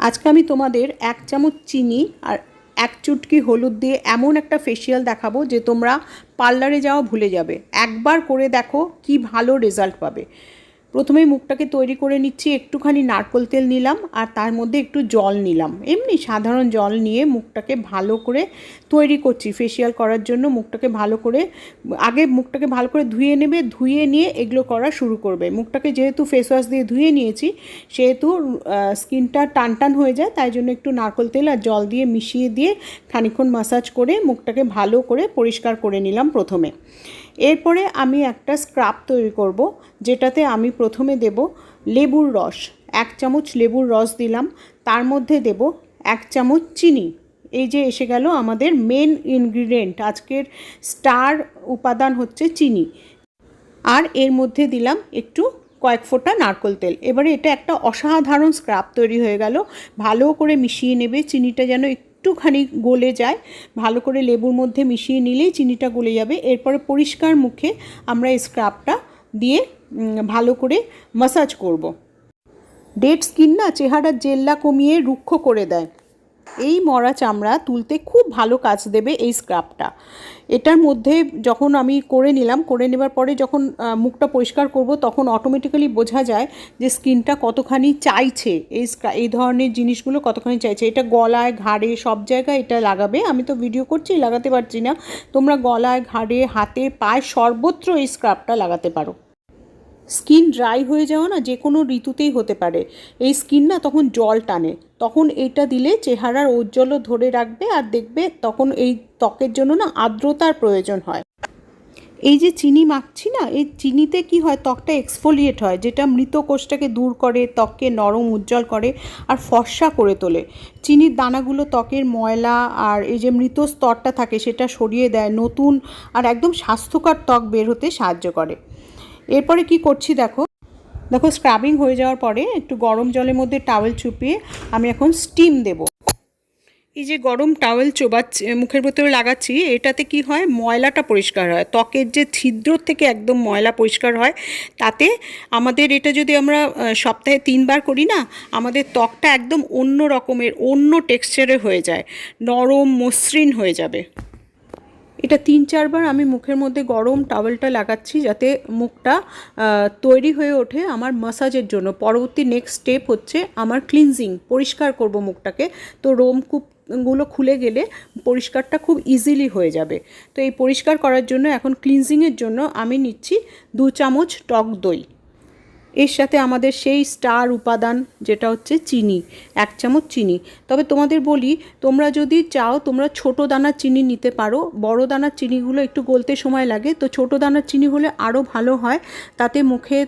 আজকে আমি তোমাদের এক চামচ চিনি আর এক চুটকি হলুদ দিয়ে এমন একটা ফেসিয়াল দেখাবো যে তোমরা পার্লারে যাওয়া ভুলে যাবে। একবার করে দেখো কি ভালো রেজাল্ট পাবে। প্রথমেই মুখটাকে তৈরি করে নিচ্ছি, একটুখানি নারকোল তেল নিলাম আর তার মধ্যে একটু জল নিলাম। এমনি সাধারণ জল নিয়ে মুখটাকে ভালো করে তৈরি করছি ফেসিয়াল করার জন্য মুখটাকে ভালো করে, আগে মুখটাকে ভালো করে ধুয়ে নেবে, ধুয়ে নিয়ে এগুলো করা শুরু করবে। মুখটাকে যেহেতু ফেস ওয়াশ দিয়ে ধুয়ে নিয়েছি, সেহেতু স্কিনটা টান টান হয়ে যায়, তাই জন্য একটু নারকোল তেল আর জল দিয়ে মিশিয়ে দিয়ে খানিক্ষণ মাসাজ করে মুখটাকে ভালো করে পরিষ্কার করে নিলাম প্রথমে। এরপরে আমি একটা স্ক্রাব তৈরি করব, যেটাতে আমি প্রথমে দেব লেবুর রস, এক চামচ লেবুর রস দিলাম, তার মধ্যে দেব এক চামচ চিনি। এই যে এসে গেল আমাদের মেন ইনগ্রিডিয়েন্ট আজকের স্টার উপাদান হচ্ছে চিনি। আর এর মধ্যে দিলাম একটু কয়েক ফোঁটা নারকোল তেল। এবারে এটা একটা অসাধারণ স্ক্রাব তৈরি হয়ে গেল। ভালো করে মিশিয়ে নেবে, চিনিটা যেন একটুখানি গলে যায়। ভালো করে লেবুর মধ্যে মিশিয়ে নিলেই চিনিটা গলে যাবে। এরপরে পরিষ্কার মুখে আমরা এই স্ক্রাবটা দিয়ে ভালো করে মাসাজ করব। ডেড স্কিন না, চেহারার জেল্লা কমিয়ে রুক্ষ করে দেয়। এই মরা চামড়া তুলতে খুব ভালো কাজ দেবে এই স্ক্রাবটা এটার মধ্যে যখন আমি করে নিলাম, করে নেবার পরে যখন মুখটা পরিষ্কার করব, তখন অটোমেটিক্যালি বোঝা যায় যে স্কিনটা কতখানি চাইছে। এই এই ধরনের জিনিসগুলো কতখানি চাইছে। এটা গলায় ঘাড়ে সব জায়গায় এটা লাগাবে। আমি তো ভিডিও করছি, লাগাতে পারছি না। তোমরা গলায়, ঘাড়ে, হাতে, পায়ে সর্বত্র এই স্ক্রাবটা লাগাতে পারো। স্কিন ড্রাই হয়ে যাওয়া না যে কোনো ঋতুতেই হতে পারে। এই স্কিন না তখন জল টানে। তখন এইটা দিলে চেহারার ঔজ্জ্বল্য ধরে রাখবে আর দেখবে তখন এই ত্বকের জন্য না আর্দ্রতার প্রয়োজন হয়। এই যে চিনি মাখছি না, এই চিনিতে কি হয়? ত্বকটা এক্সফোলিয়েট হয়, যেটা মৃত কোষটাকে দূর করে, ত্বককে নরম উজ্জ্বল করে আর ফর্সা করে তোলে। চিনির দানাগুলো ত্বকের ময়লা আর এই যে মৃত স্তরটা থাকে, সেটা সরিয়ে দেয়, নতুন আর একদম স্বাস্থ্যকর ত্বক বের হতে সাহায্য করে। এরপরে কি করছি দেখো? দেখো স্ক্রাবিং হয়ে যাওয়ার পরে একটু গরম জলের মধ্যে টাওয়েল চুপিয়ে আমি এখন স্টিম দেব। এই যে গরম টাওয়েল চোবাচ্ছি, মুখের ভেতরে লাগাচ্ছি, এটাতে কি হয়? ময়লাটা পরিষ্কার হয়। ত্বকের যে ছিদ্র থেকে একদম ময়লা পরিষ্কার হয়, তাতে আমাদের এটা যদি আমরা সপ্তাহে তিনবার করি না, আমাদের ত্বকটা একদম অন্য রকমের, অন্য টেক্সচারে হয়ে যায়। নরম, মসৃণ হয়ে যাবে। এটা তিন চারবার আমি মুখের মধ্যে গরম টাওয়েলটা লাগাচ্ছি যাতে মুখটা তৈরি হয়ে ওঠে আমার মাসাজের জন্য। পরবর্তী নেক্সট স্টেপ হচ্ছে আমার ক্লিনজিং পরিষ্কার করব মুখটাকে। তো রোমকূপগুলো খুলে গেলে পরিষ্কারটা খুব ইজিলি হয়ে যাবে। তো এই পরিষ্কার করার জন্য এখন ক্লিনজিংয়ের জন্য আমি নিচ্ছি দু চামচ টক দই। এর সাথে আমাদের সেই স্টার উপাদান, যেটা হচ্ছে চিনি, এক চামচ চিনি। তবে তোমাদের বলি, তোমরা যদি চাও তোমরা ছোট দানার চিনি নিতে পারো। বড় দানার চিনিগুলো একটু গলতে সময় লাগে। তো ছোট দানার চিনি হলে আরও ভালো হয়। তাতে মুখে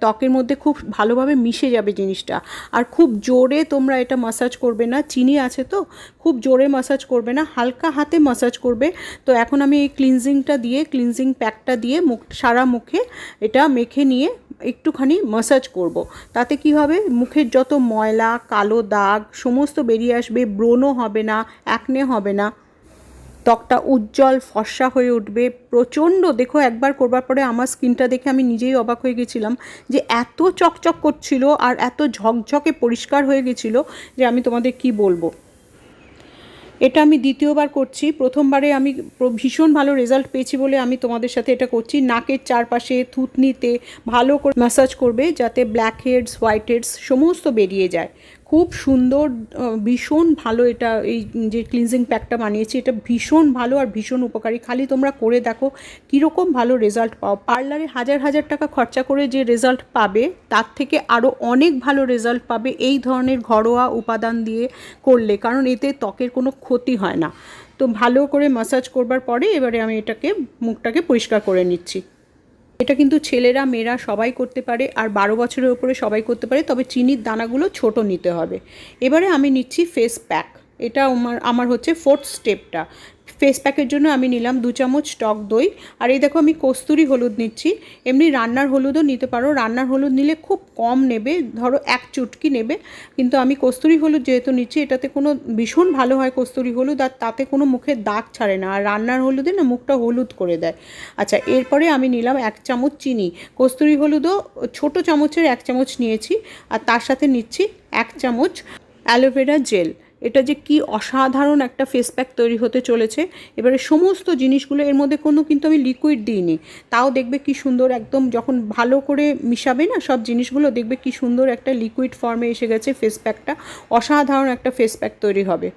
ত্বকের মধ্যে খুব ভালোভাবে মিশে যাবে জিনিসটা। আর খুব জোরে তোমরা এটা মাসাজ করবে না। চিনি আছে তো? খুব জোরে মাসাজ করবে না। হালকা হাতে মাসাজ করবে। তো এখন আমি এই ক্লিনজিংটা দিয়ে ক্লিনজিং প্যাকটা দিয়ে মুখ, সারা মুখে এটা মেখে নিয়ে একটুখানি মাসাজ করব। তাতে কি হবে? মুখের যত ময়লা, কালো দাগ, সমস্ত বেরিয়ে আসবে, ব্রণও হবে না একনে হবে না। ত্বকটা উজ্জ্বল, ফর্সা হয়ে উঠবে, প্রচণ্ড। দেখো, একবার করবার পরে আমার স্কিনটা দেখে আমি নিজেই অবাক হয়ে গেছিলাম যে এত চকচক করছিল আর এত ঝকঝকে পরিষ্কার হয়ে গেছিল যে আমি তোমাদের কি বলব। এটা আমি দ্বিতীয়বার করছি। প্রথমবারে আমি ভীষণ ভালো রেজাল্ট পেয়েছি বলে আমি তোমাদের সাথে এটা করছি। নাকের চারপাশে থুতনিতে ভালো করে ম্যাসাজ করবে যাতে ব্ল্যাক হেডস হোয়াইট হেডস সমস্ত বেরিয়ে যায়। খুব সুন্দর ভীষণ ভালো এটা, এই যে ক্লিনজিং প্যাকটা বানিয়েছি, এটা ভীষণ ভালো আর ভীষণ উপকারী। খালি তোমরা করে দেখো কীরকম ভালো রেজাল্ট পাও। পার্লারে হাজার হাজার টাকা খরচা করে যে রেজাল্ট পাবে, তার থেকে আরও অনেক ভালো রেজাল্ট পাবে এই ধরনের ঘরোয়া উপাদান দিয়ে করলে, কারণ এতে ত্বকের কোনো ক্ষতি হয় না। তো ভালো করে মাসাজ করবার পরে এবারে আমি এটাকে, মুখটাকে পরিষ্কার করে নিচ্ছি। এটা কিন্তু ছেলেরা, মেয়েরা সবাই করতে পারে আর বারো বছরের ওপরে সবাই করতে পারে, তবে চিনির দানাগুলো ছোট নিতে হবে। এবারে আমি নিচ্ছি ফেস প্যাক এটা আমার আমার হচ্ছে ফোর্থ স্টেপটা ফেস প্যাকের জন্য আমি নিলাম দু চামচ টক দই। আর এই দেখো আমি কস্তুরি হলুদ নিচ্ছি। এমনি রান্নার হলুদও নিতে পারো। রান্নার হলুদ নিলে খুব কম নেবে, ধরো এক চুটকি নেবে। কিন্তু আমি কস্তুরি হলুদ যেহেতু নিচ্ছি, এটাতে কোনো ভীষণ ভালো হয় কস্তুরি হলুদ, আর তাতে কোনো মুখের দাগ ছাড়ে না। আর রান্নার হলুদে না মুখটা হলুদ করে দেয়। আচ্ছা এরপরে আমি নিলাম এক চামচ চিনি। কস্তুরি হলুদও ছোট চামচের এক চামচ নিয়েছি, আর তার সাথে নিচ্ছি এক চামচ অ্যালোভেরা জেল। এটা যে কি অসাধারণ একটা ফেস প্যাক তৈরি হতে চলেছে। এবারে সমস্ত জিনিসগুলো, এর মধ্যে কোনো কিন্তু আমি লিকুইড দিইনি। তাও দেখবে কি সুন্দর একদম যখন ভালো করে মিশাবে না, সব জিনিসগুলো দেখবে কি সুন্দর একটা লিকুইড ফর্মে এসে গেছে ফেস প্যাকটা অসাধারণ একটা ফেস প্যাক তৈরি হবে।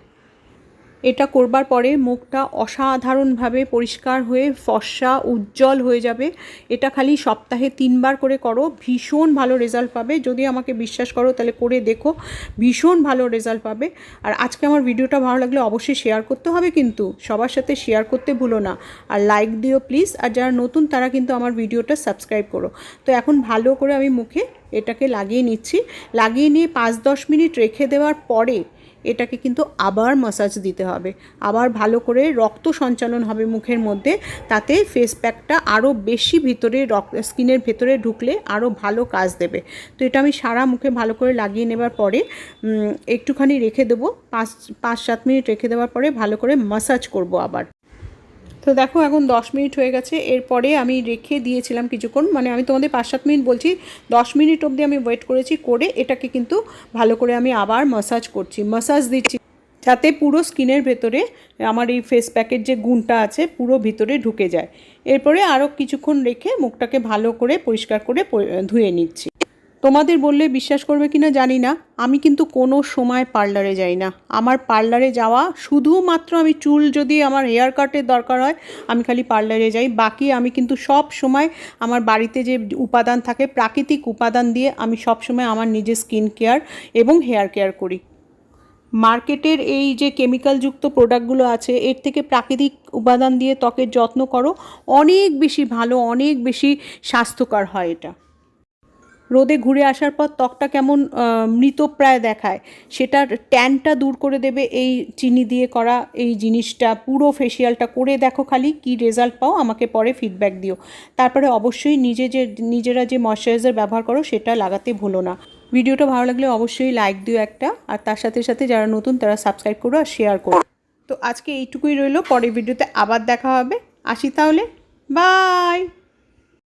এটা করবার পরে মুখটা অসাধারণভাবে পরিষ্কার হয়ে ফর্সা, উজ্জ্বল হয়ে যাবে। এটা খালি সপ্তাহে তিনবার করে করো, ভীষণ ভালো রেজাল্ট পাবে। যদি আমাকে বিশ্বাস করো, তাহলে করে দেখো, ভীষণ ভালো রেজাল্ট পাবে। আর আজকে আমার ভিডিওটা ভালো লাগলে অবশ্যই শেয়ার করতে হবে কিন্তু, সবার সাথে শেয়ার করতে ভুলো না। আর লাইক দিও প্লিজ আর যারা নতুন তারা কিন্তু আমার ভিডিওটা সাবস্ক্রাইব করো। তো এখন ভালো করে আমি মুখে এটাকে লাগিয়ে নিচ্ছি। লাগিয়ে নিয়ে পাঁচ দশ মিনিট রেখে দেওয়ার পরে এটাকে কিন্তু আবার মাসাজ দিতে হবে। আবার ভালো করে রক্ত সঞ্চালন হবে মুখের মধ্যে, তাতে ফেস প্যাকটা আরও বেশি ভিতরে রক্ত স্কিনের ভেতরে ঢুকলে আরও ভালো কাজ দেবে। তো এটা আমি সারা মুখে ভালো করে লাগিয়ে নেবার পরে একটুখানি রেখে দেবো, পাঁচ পাঁচ সাত মিনিট রেখে দেওয়ার পরে ভালো করে মাসাজ করব আবার। তো দেখো, এখন দশ মিনিট হয়ে গেছে। এরপরে আমি রেখে দিয়েছিলাম কিছুক্ষণ। মানে আমি তোমাদের পাঁচ সাত মিনিট বলছি, দশ মিনিট অবধি আমি ওয়েট করেছি করে এটাকে কিন্তু ভালো করে আমি আবার মাসাজ করছি। মাসাজ দিচ্ছি যাতে পুরো স্কিনের ভেতরে আমার এই ফেস প্যাকের যে গুণটা আছে, পুরো ভিতরে ঢুকে যায়। এরপরে আরও কিছুক্ষণ রেখে মুখটাকে ভালো করে পরিষ্কার করে ধুয়ে নিচ্ছি। তোমাদের বললে বিশ্বাস করবে কিনা জানি না। আমি কিন্তু কোনো সময় পার্লারে যাই না। আমার পার্লারে যাওয়া শুধুমাত্র আমি চুল যদি আমার হেয়ার কাটের দরকার হয়, আমি খালি পার্লারে যাই। বাকি আমি কিন্তু সব সময় আমার বাড়িতে যে উপাদান থাকে, প্রাকৃতিক উপাদান দিয়ে আমি সব সময় আমার নিজের স্কিন কেয়ার এবং হেয়ার কেয়ার করি। মার্কেটের এই যে কেমিক্যালযুক্ত প্রোডাক্টগুলো আছে, এর থেকে প্রাকৃতিক উপাদান দিয়ে ত্বকের যত্ন করো। অনেক বেশি ভালো, অনেক বেশি স্বাস্থ্যকর হয় এটা। রোদে ঘুরে আসার পর ত্বকটা কেমন মৃতপ্রায় দেখায়, সেটার ট্যানটা দূর করে দেবে এই চিনি দিয়ে করা এই জিনিসটা, পুরো ফেসিয়ালটা করে দেখো খালি কি রেজাল্ট পাও, আমাকে পরে ফিডব্যাক দিও। তারপরে অবশ্যই নিজে যে, নিজেরা যে ময়শ্চারাইজার ব্যবহার করো, সেটা লাগাতে ভুলো না। ভিডিওটা ভালো লাগলে অবশ্যই লাইক দিও একটা, আর তার সাথে সাথে যারা নতুন, তারা সাবস্ক্রাইব করো আর শেয়ার করো। তো আজকে এইটুকুই রইল, পরের ভিডিওতে আবার দেখা হবে। আসি তাহলে বাই